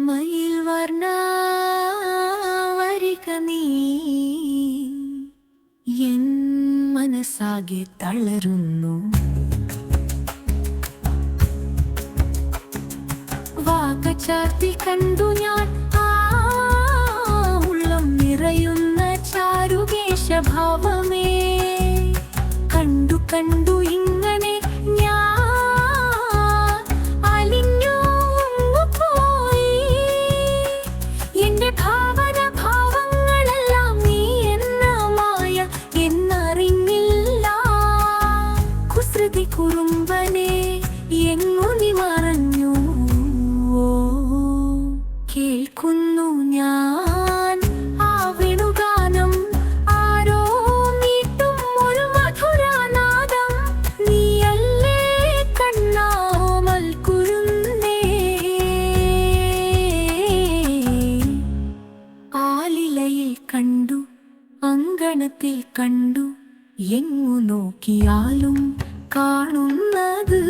മയിൽ വർണ വരിക നീ. എൻ മനസ്സാകെ തളരുന്നു. വാക്കച്ചാർത്തി കണ്ടു ഞാൻ. ആ ഉള്ളം നിറയുന്ന ചാരുകേശഭാവമേ. കണ്ടു കണ്ടു ഇങ്ങനെ ഞാൻ ആ വേണുഗാനം ആരോ മീട്ടും ഒരു മധുരാനാദം. നീയല്ലേ കണ്ണാമൽ കുരുന്നേ? ആലിലയിൽ കണ്ടു അങ്കണത്തിൽ കണ്ടു എങ്ങു നോക്കിയാലും കാണുന്നത്?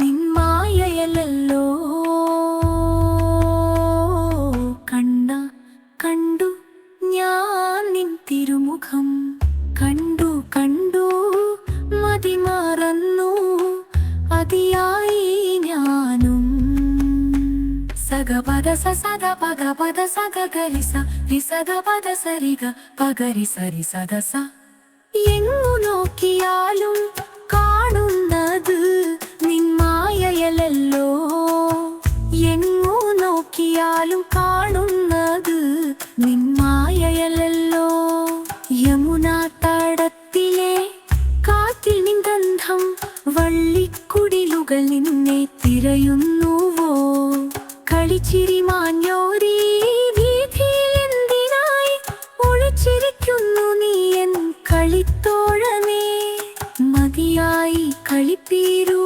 നിന്മായയലല്ലോ സഗപദ സദ പഗ പദ സഗ ഗരിസ റിസദ പദ സരിഗ പഗരി സരി സദസ എങ്ങു നോക്കിയാലും കാണുന്നത് നിന്മായയലല്ലോ. എങ്ങു നോക്കിയാലും കാണുന്നത് നിന്മായയലല്ലോ. യമുനാ തടത്തിലെ കാറ്റിൽ നിഗന്ധം വള്ളിക്കുടിലുകൾ നിന്നെ തിരയുന്നുവോ കളിച്ചിരി മാഞ്ഞോരീ വീഥിയിൽ എന്തിനായി ഒളിച്ചിരിക്കുന്നു നീ എൻ കളിത്തോഴമേ? മതിയായി കളിപ്പീരു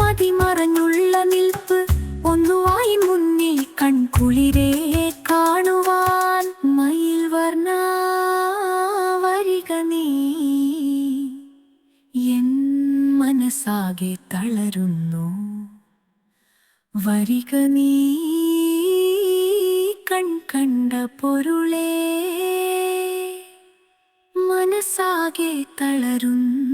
മതിമറഞ്ഞുള്ള നിൽപ്പ് ഒന്നുവായി മുന്നിൽ കൺകുളിരേ കാണുവാൻ മയിൽ വർണ വരിക നീ. എൻ മനസ്സാകെ തളരുന്നു വരിക നീ. കണ്ട പൊരുളേ. മനസ്സാകെ തളരുന്നു.